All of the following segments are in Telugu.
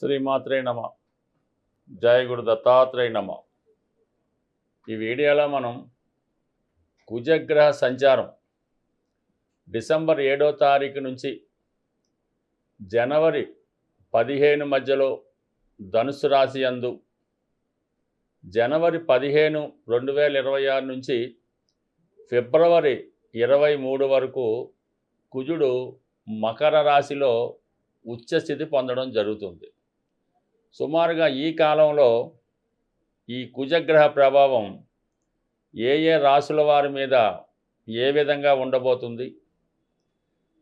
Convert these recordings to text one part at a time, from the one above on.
శ్రీమాత్రే నమ. జయ గురు దత్తాత్రేయ నమ. ఈ వీడియోలో మనం కుజగ్రహ సంచారం. డిసెంబర్ ఏడో తారీఖు నుంచి జనవరి పదిహేను మధ్యలో ధనుసు రాశి అందు జనవరి పదిహేను రెండు వేల ఇరవై ఆరు నుంచి ఫిబ్రవరి ఇరవై మూడు వరకు కుజుడు మకర రాశిలో ఉచ్చస్థితి పొందడం జరుగుతుంది. సుమారుగా ఈ కాలంలో ఈ కుజగ్రహ ప్రభావం ఏ ఏ రాశుల వారి మీద ఏ విధంగా ఉండబోతుంది?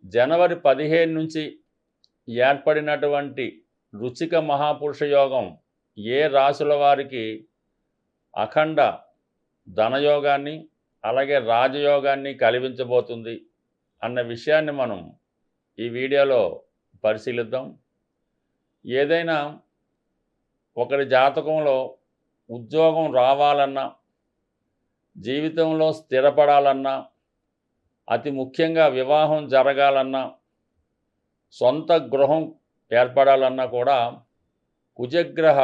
జనవరి పదిహేను నుంచి ఏర్పడినటువంటి రుచిక మహాపురుష యోగం ఏ రాశుల వారికి అఖండ ధనయోగాన్ని అలాగే రాజయోగాన్ని కలిగించబోతుంది అన్న విషయాన్ని మనం ఈ వీడియోలో పరిశీలిద్దాం. ఏదైనా ఒకరి జాతకంలో ఉద్యోగం రావాలన్నా జీవితంలో స్థిరపడాలన్నా అతి ముఖ్యంగా వివాహం జరగాలన్నా సొంత గృహం ఏర్పడాలన్నా కూడా కుజగ్రహ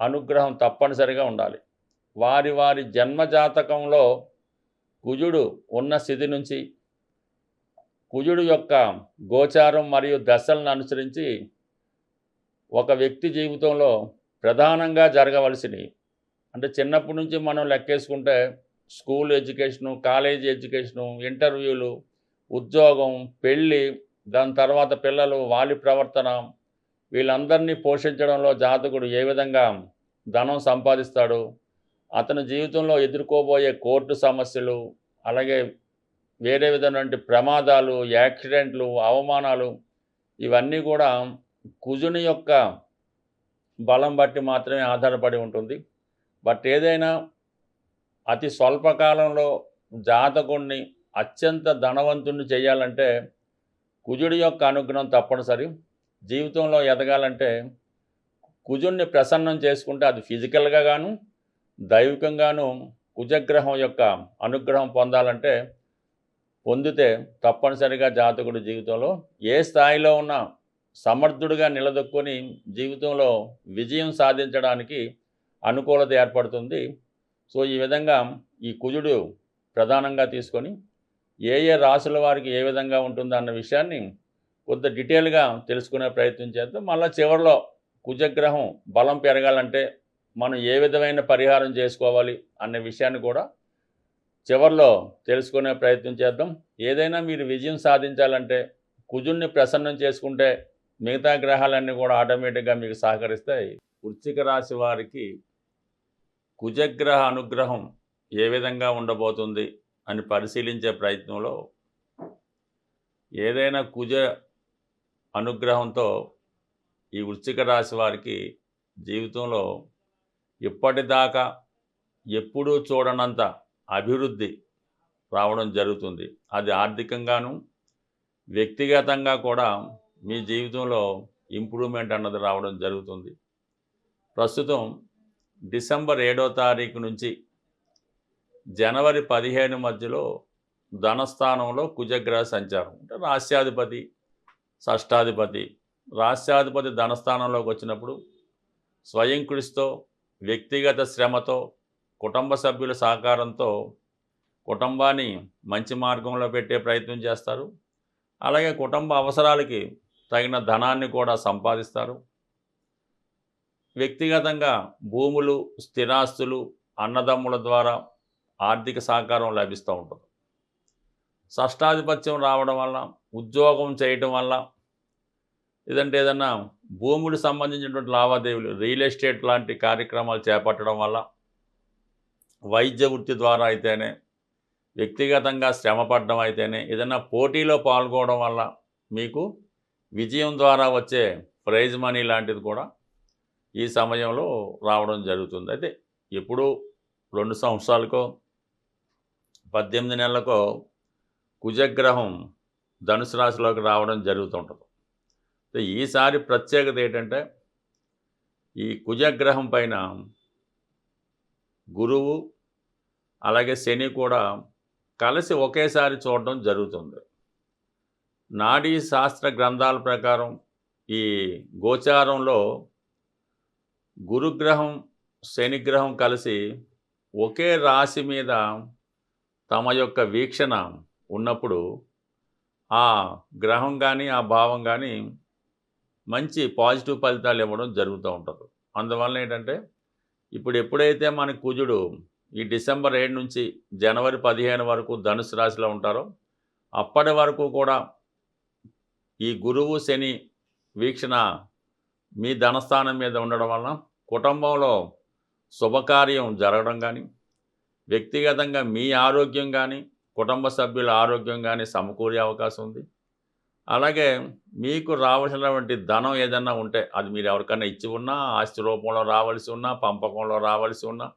అనుగ్రహం తప్పనిసరిగా ఉండాలి. వారి వారి జన్మజాతకంలో కుజుడు ఉన్న స్థితి నుంచి కుజుడు యొక్క గోచారం మరియు దశలను అనుసరించి ఒక వ్యక్తి జీవితంలో ప్రధానంగా జరగవలసినవి. అంటే చిన్నప్పటి నుంచి మనం లెక్కేసుకుంటే స్కూల్ ఎడ్యుకేషను కాలేజీ ఎడ్యుకేషను ఇంటర్వ్యూలు ఉద్యోగం పెళ్ళి దాని తర్వాత పిల్లలు వాలి ప్రవర్తన వీళ్ళందరినీ పోషించడంలో జాతకుడు ఏ విధంగా ధనం సంపాదిస్తాడు అతని జీవితంలో ఎదుర్కోబోయే కోర్టు సమస్యలు అలాగే వేరే విధమైనటువంటి ప్రమాదాలు యాక్సిడెంట్లు అవమానాలు ఇవన్నీ కూడా కుజుని యొక్క బలం బట్టి మాత్రమే ఆధారపడి ఉంటుంది. బట్ ఏదైనా అతి స్వల్పకాలంలో జాతకుణ్ణి అత్యంత ధనవంతుణ్ణి చేయాలంటే కుజుడి యొక్క అనుగ్రహం తప్పనిసరి. జీవితంలో ఎదగాలంటే కుజుణ్ణి ప్రసన్నం చేసుకుంటే అది ఫిజికల్గా గాను దైవికంగాను కుజగ్రహం యొక్క అనుగ్రహం పొందాలంటే పొందితే తప్పనిసరిగా జాతకుడి జీవితంలో ఏ స్థాయిలో ఉన్నా సమర్థుడిగా నిలదొక్కుని జీవితంలో విజయం సాధించడానికి అనుకూలత ఏర్పడుతుంది. సో ఈ విధంగా ఈ కుజుడు ప్రధానంగా తీసుకొని ఏ ఏ రాసుల వారికి ఏ విధంగా ఉంటుందో అన్న విషయాన్ని కొంత డీటెయిల్గా తెలుసుకునే ప్రయత్నం చేద్దాం. మళ్ళీ చివరిలో కుజగ్రహం బలం పెరగాలంటే మనం ఏ విధమైన పరిహారం చేసుకోవాలి అనే విషయాన్ని కూడా చివరిలో తెలుసుకునే ప్రయత్నం చేద్దాం. ఏదైనా మీరు విజయం సాధించాలంటే కుజుణ్ణి ప్రసన్నం చేసుకుంటే మిగతా గ్రహాలన్నీ కూడా ఆటోమేటిక్గా మీకు సహకరిస్తాయి. వృశ్చిక రాశి వారికి కుజగ్రహ అనుగ్రహం ఏ విధంగా ఉండబోతుంది అని పరిశీలించే ప్రయత్నంలో ఏదైనా కుజ అనుగ్రహంతో ఈ వృశ్చిక రాశి వారికి జీవితంలో ఇప్పటిదాకా ఎప్పుడూ చూడనంత అభివృద్ధి రావడం జరుగుతుంది. అది ఆర్థికంగాను వ్యక్తిగతంగా కూడా మీ జీవితంలో ఇంప్రూవ్మెంట్ అన్నది రావడం జరుగుతుంది. ప్రస్తుతం డిసెంబర్ ఏడో తారీఖు నుంచి జనవరి పదిహేను మధ్యలో ధనస్థానంలో కుజగ్రహ సంచారం. అంటే రాస్యాధిపతి షష్టాధిపతి. రాస్యాధిపతి ధనస్థానంలోకి వచ్చినప్పుడు స్వయం కృషితో వ్యక్తిగత శ్రమతో కుటుంబ సభ్యుల సహకారంతో కుటుంబాన్ని మంచి మార్గంలో పెట్టే ప్రయత్నం చేస్తారు. అలాగే కుటుంబ అవసరాలకి తగిన ధనాన్ని కూడా సంపాదిస్తారు. వ్యక్తిగతంగా భూములు స్థిరాస్తులు అన్నదమ్ముల ద్వారా ఆర్థిక సహకారం లభిస్తూ ఉంటుంది. షష్టాధిపత్యం రావడం వల్ల ఉద్యోగం చేయటం వల్ల లేదంటే ఏదన్నా భూములు సంబంధించినటువంటి లావాదేవీలు రియల్ ఎస్టేట్ లాంటి కార్యక్రమాలు చేపట్టడం వల్ల వైద్య వృత్తి ద్వారా అయితేనే వ్యక్తిగతంగా శ్రమపడడం అయితేనే ఏదైనా పోటీలో పాల్గొనడం వల్ల మీకు విజయం ద్వారా వచ్చే ప్రైజ్ మనీ లాంటిది కూడా ఈ సమయంలో రావడం జరుగుతుంది. అయితే ఎప్పుడు రెండు సంవత్సరాలకో పద్దెనిమిది నెలలకో కుజగ్రహం ధనుసు రాశిలోకి రావడం జరుగుతుంటుంది. అయితే ఈసారి ప్రత్యేకత ఏంటంటే ఈ కుజగ్రహం పైన గురువు అలాగే శని కూడా కలిసి ఒకేసారి చూడడం జరుగుతుంది. నాడీ శాస్త్ర గ్రంథాల ప్రకారం ఈ గోచారంలో గురుగ్రహం శనిగ్రహం కలిసి ఒకే రాశి మీద తమ యొక్క వీక్షణ ఉన్నప్పుడు ఆ గ్రహం కానీ ఆ భావం కానీ మంచి పాజిటివ్ ఫలితాలు ఇవ్వడం జరుగుతూ ఉంటుంది. అందువలన ఏంటంటే ఇప్పుడు ఎప్పుడైతే మన కుజుడు ఈ డిసెంబర్ ఏడు నుంచి జనవరి పదిహేను వరకు ధనుసు రాశిలో ఉంటారో అప్పటి వరకు కూడా ఈ గురువు శని వీక్షణ మీ ధనస్థానం మీద ఉండడం వలన కుటుంబంలో శుభకార్యం జరగడం కానీ వ్యక్తిగతంగా మీ ఆరోగ్యం కానీ కుటుంబ సభ్యుల ఆరోగ్యం కానీ సమకూరే అవకాశం ఉంది. అలాగే మీకు రావాల్సినటువంటి ధనం ఏదన్నా ఉంటే అది మీరు ఎవరికైనా ఇచ్చి ఉన్నా ఆస్తి రూపంలో రావాల్సి ఉన్నా పంపకంలో రావాల్సి ఉన్నా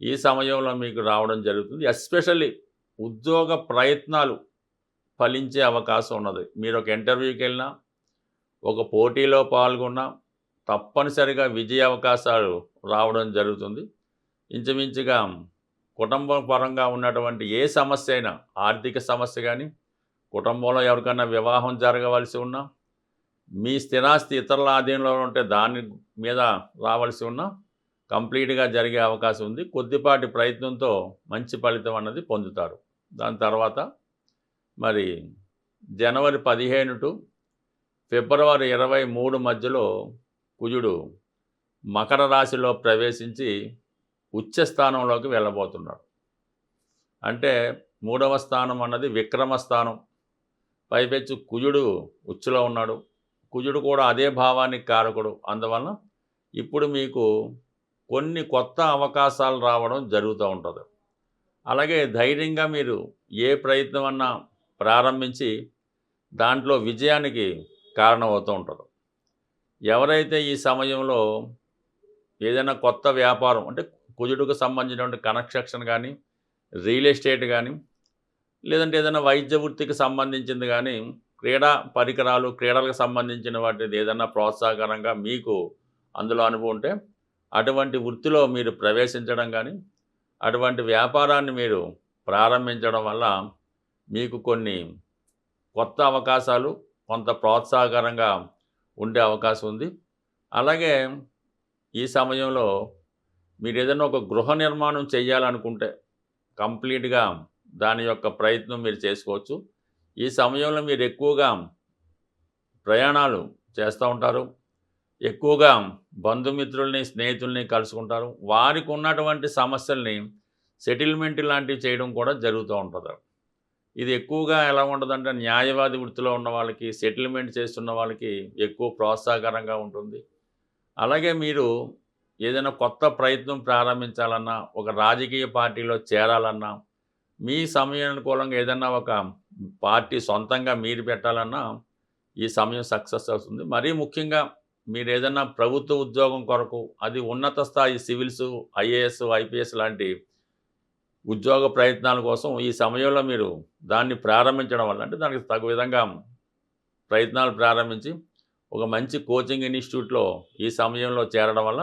ఈ సమయంలో మీకు రావడం జరుగుతుంది. ఎస్పెషల్లీ ఉద్యోగ ప్రయత్నాలు ఫలించే అవకాశం ఉన్నది. మీరు ఒక ఇంటర్వ్యూకి వెళ్ళినా ఒక పోటీలో పాల్గొన్నా తప్పనిసరిగా విజయ అవకాశాలు రావడం జరుగుతుంది. ఇంచుమించుగా కుటుంబ పరంగా ఉన్నటువంటి ఏ సమస్య అయినా ఆర్థిక సమస్య కానీ కుటుంబంలో ఎవరికైనా వివాహం జరగవలసి ఉన్నా మీ స్థిరాస్తి ఇతరుల ఆధీనంలో ఉంటే దాని మీద రావాల్సి ఉన్నా కంప్లీట్గా జరిగే అవకాశం ఉంది. కొద్దిపాటి ప్రయత్నంతో మంచి ఫలితం అన్నది పొందుతారు. దాని తర్వాత మరి జనవరి పదిహేను టు ఫిబ్రవరి ఇరవై మూడు మధ్యలో కుజుడు మకర రాశిలో ప్రవేశించి ఉచ్చ స్థానంలోకి వెళ్ళబోతున్నాడు. అంటే మూడవ స్థానం అన్నది విక్రమ స్థానం. పైపెచ్చు కుజుడు ఉచ్చులో ఉన్నాడు. కుజుడు కూడా అదే భావానికి కారకుడు. అందువలన ఇప్పుడు మీకు కొన్ని కొత్త అవకాశాలు రావడం జరుగుతూ ఉంటుంది. అలాగే ధైర్యంగా మీరు ఏ ప్రయత్నం అన్నా ప్రారంభించి దాంట్లో విజయానికి కారణమవుతూ ఉంటారు ఎవరైతే ఈ సమయంలో ఏదైనా కొత్త వ్యాపారం అంటే కుజుడుకు సంబంధించినటువంటి కన్స్ట్రక్షన్ కానీ రియల్ ఎస్టేట్ కానీ లేదంటే ఏదైనా వైద్య వృత్తికి సంబంధించింది కానీ క్రీడా పరికరాలు క్రీడలకు సంబంధించిన వాటిది ఏదైనా ప్రోత్సాహకరంగా మీకు అందులో అనుభవం ఉంటే అటువంటి వృత్తిలో మీరు ప్రవేశించడం కానీ అటువంటి వ్యాపారాన్ని మీరు ప్రారంభించడం వల్ల మీకు కొన్ని కొత్త అవకాశాలు కొంత ప్రోత్సాహకరంగా ఉండే అవకాశం ఉంది. అలాగే ఈ సమయంలో మీరు ఏదైనా ఒక గృహ నిర్మాణం చేయాలనుకుంటే కంప్లీట్గా దాని యొక్క ప్రయత్నం మీరు చేసుకోవచ్చు. ఈ సమయంలో మీరు ఎక్కువగా ప్రయాణాలు చేస్తూ ఉంటారు. ఎక్కువగా బంధుమిత్రుల్ని స్నేహితుల్ని కలుసుకుంటారు. వారికి ఉన్నటువంటి సమస్యల్ని సెటిల్మెంట్ లాంటివి చేయడం కూడా జరుగుతూ ఉంటుంది. ఇది ఎక్కువగా ఎలా ఉండదంటే న్యాయవాది వృత్తిలో ఉన్న వాళ్ళకి సెటిల్మెంట్ చేస్తున్న వాళ్ళకి ఎక్కువ ప్రోత్సాహకరంగా ఉంటుంది. అలాగే మీరు ఏదైనా కొత్త ప్రయత్నం ప్రారంభించాలన్నా ఒక రాజకీయ పార్టీలో చేరాలన్నా మీ సమయానుకూలంగా ఏదైనా ఒక పార్టీ సొంతంగా మీరు పెట్టాలన్నా ఈ సమయం సక్సెస్ అవుతుంది. మరీ ముఖ్యంగా మీరు ఏదైనా ప్రభుత్వ ఉద్యోగం కొరకు అది ఉన్నత స్థాయి సివిల్స్ ఐఏఎస్ ఐపీఎస్ లాంటి ఉద్యోగ ప్రయత్నాల కోసం ఈ సమయంలో మీరు దాన్ని ప్రారంభించడం వల్ల అంటే దానికి తగు విధంగా ప్రయత్నాలు ప్రారంభించి ఒక మంచి కోచింగ్ ఇన్స్టిట్యూట్లో ఈ సమయంలో చేరడం వల్ల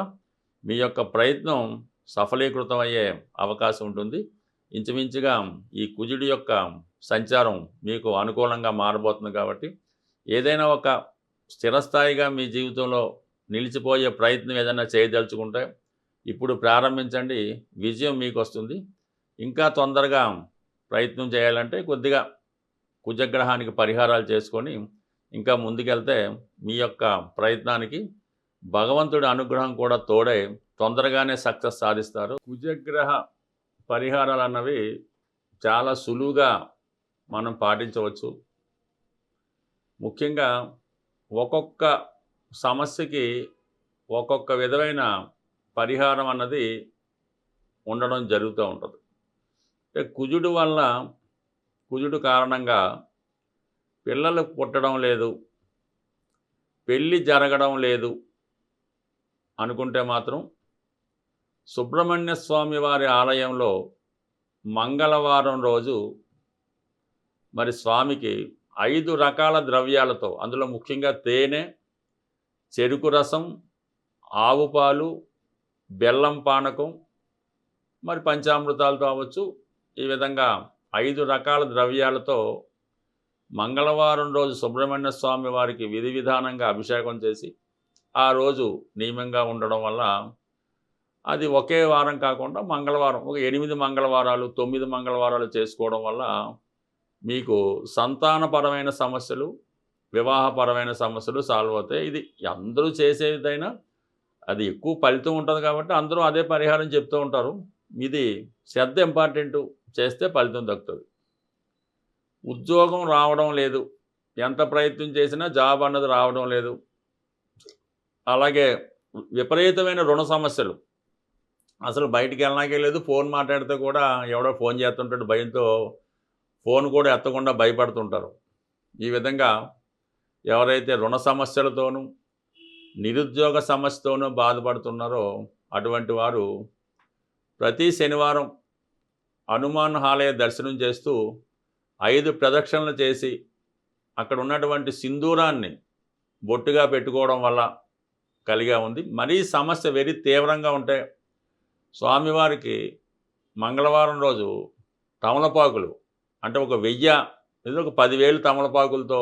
మీ యొక్క ప్రయత్నం సఫలీకృతం అయ్యే అవకాశం ఉంటుంది. ఇంచుమించుగా ఈ కుజుడి యొక్క సంచారం మీకు అనుకూలంగా మారబోతుంది కాబట్టి ఏదైనా ఒక స్థిరస్థాయిగా మీ జీవితంలో నిలిచిపోయే ప్రయత్నం ఏదైనా చేయదలుచుకుంటే ఇప్పుడు ప్రారంభించండి. విజయం మీకు వస్తుంది. ఇంకా తొందరగా ప్రయత్నం చేయాలంటే కొద్దిగా కుజగ్రహానికి పరిహారాలు చేసుకొని ఇంకా ముందుకెళ్తే మీ యొక్క ప్రయత్నానికి భగవంతుడి అనుగ్రహం కూడా తోడై తొందరగానే సక్సెస్ సాధిస్తారు. కుజగ్రహ పరిహారాలు అన్నవి చాలా సులువుగా మనం పాటించవచ్చు. ముఖ్యంగా ఒక్కొక్క సమస్యకి ఒక్కొక్క విధమైన పరిహారం అన్నది ఉండడం జరుగుతూ ఉంటుంది. అంటే కుజుడు వల్ల కుజుడు కారణంగా పిల్లలు పుట్టడం లేదు పెళ్ళి జరగడం లేదు అనుకుంటే మాత్రం సుబ్రహ్మణ్య స్వామి వారి ఆలయంలో మంగళవారం రోజు మరి స్వామికి ఐదు రకాల ద్రవ్యాలతో అందులో ముఖ్యంగా తేనె చెరుకు రసం ఆవు పాలు బెల్లం పానకం మరి పంచామృతాలతో అవ్వచ్చు ఈ విధంగా ఐదు రకాల ద్రవ్యాలతో మంగళవారం రోజు సుబ్రహ్మణ్య స్వామి వారికి విధి విధానంగా అభిషేకం చేసి ఆ రోజు నియమంగా ఉండడం వల్ల అది ఒకే వారం కాకుండా మంగళవారం ఒక ఎనిమిది మంగళవారాలు తొమ్మిది మంగళవారాలు చేసుకోవడం వల్ల మీకు సంతానపరమైన సమస్యలు వివాహపరమైన సమస్యలు సాల్వ్ అవుతాయి. ఇది అందరూ చేసేదైనా అది ఎక్కువ ఫలితం ఉంటుంది కాబట్టి అందరూ అదే పరిహారం చెప్తూ ఉంటారు. ఇది శ్రద్ధ ఇంపార్టెంటు చేస్తే ఫలితం దక్కుతుంది. ఉద్యోగం రావడం లేదు. ఎంత ప్రయత్నం చేసినా జాబ్ అన్నది రావడం లేదు. అలాగే విపరీతమైన రుణ సమస్యలు. అసలు బయటికి వెళ్ళినాకే లేదు. ఫోన్ మాట్లాడితే కూడా ఎవడో ఫోన్ చేస్తుంటాడు భయంతో ఫోన్ కూడా ఎత్తకుండా భయపడుతుంటారు. ఈ విధంగా ఎవరైతే రుణ సమస్యలతోనూ నిరుద్యోగ సమస్యతోనూ బాధపడుతున్నారో అటువంటి వారు ప్రతి శనివారం హనుమాన్ ఆలయ దర్శనం చేస్తూ ఐదు ప్రదక్షిణలు చేసి అక్కడ ఉన్నటువంటి సింధూరాన్ని బొట్టుగా పెట్టుకోవడం వల్ల కలిగా ఉంది. మరీ సమస్య వెరీ తీవ్రంగా ఉంటే స్వామివారికి మంగళవారం రోజు తమలపాకులు అంటే ఒక వెయ్యి ఇది ఒక పదివేలు తమలపాకులతో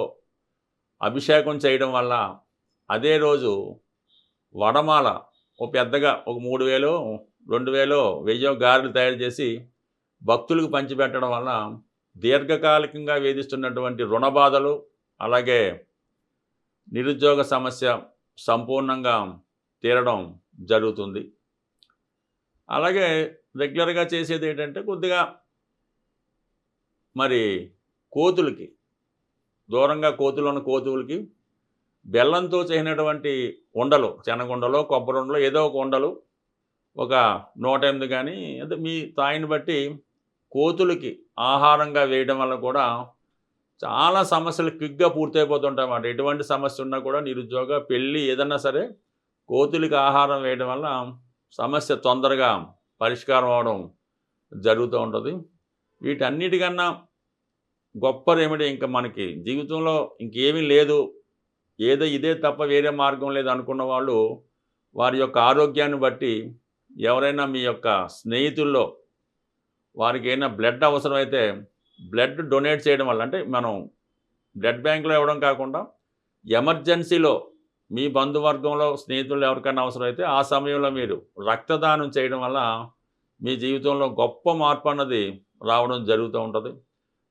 అభిషేకం చేయడం వల్ల అదే రోజు వడమాల ఒక పెద్దగా ఒక మూడు వేలు రెండు వేలు వెయ్యో గారెలు తయారు చేసి భక్తులకు పంచిపెట్టడం వల్ల దీర్ఘకాలికంగా వేధిస్తున్నటువంటి రుణ బాధలు అలాగే నిరుద్యోగ సమస్య సంపూర్ణంగా తీరడం జరుగుతుంది. అలాగే రెగ్యులర్గా చేసేది ఏంటంటే కొద్దిగా మరి కోతులకి దూరంగా కోతులు ఉన్న కోతులకి బెల్లంతో చేసినటువంటి ఉండలు శనగుండలో కొబ్బరి ఉండలు ఏదో ఒక ఉండలు ఒక నూట ఎనిమిది కానీ అంటే మీ తాయిని బట్టి కోతులకి ఆహారంగా వేయడం వల్ల కూడా చాలా సమస్యలు క్విక్గా పూర్తయిపోతుంటాయి అన్నమాట ఎటువంటి సమస్య ఉన్నా కూడా నిరుద్యోగ పెళ్ళి ఏదన్నా సరే కోతులకి ఆహారం వేయడం వల్ల సమస్య తొందరగా పరిష్కారం అవడం జరుగుతూ ఉంటుంది. వీటన్నిటికన్నా గొప్ప రెమెడీ ఇంకా మనకి జీవితంలో ఇంకేమీ లేదు. ఏదో ఇదే తప్ప వేరే మార్గం లేదు అనుకున్న వాళ్ళు వారి యొక్క ఆరోగ్యాన్ని బట్టి ఎవరైనా మీ యొక్క స్నేహితుల్లో వారికి ఏమైనా బ్లడ్ అవసరమైతే బ్లడ్ డొనేట్ చేయడం వల్ల అంటే మనం బ్లడ్ బ్యాంకులో ఇవ్వడం కాకుండా ఎమర్జెన్సీలో మీ బంధువర్గంలో స్నేహితులు ఎవరికైనా అవసరమైతే ఆ సమయంలో మీరు రక్తదానం చేయడం వల్ల మీ జీవితంలో గొప్ప మార్పు అన్నది రావడం జరుగుతూ ఉంటుంది.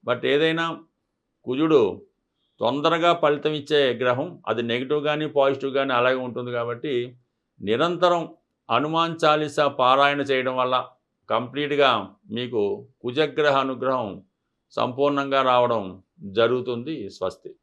బట్ ఏదైనా కుజుడు తొందరగా ఫలితం ఇచ్చే గ్రహం అది నెగిటివ్ కానీ పాజిటివ్ కానీ అలాగే ఉంటుంది కాబట్టి నిరంతరం హనుమాన్ చాలీసా పారాయణ చేయడం వల్ల కంప్లీట్గా మీకు కుజగ్రహ అనుగ్రహం సంపూర్ణంగా రావడం జరుగుతుంది. స్వస్తి.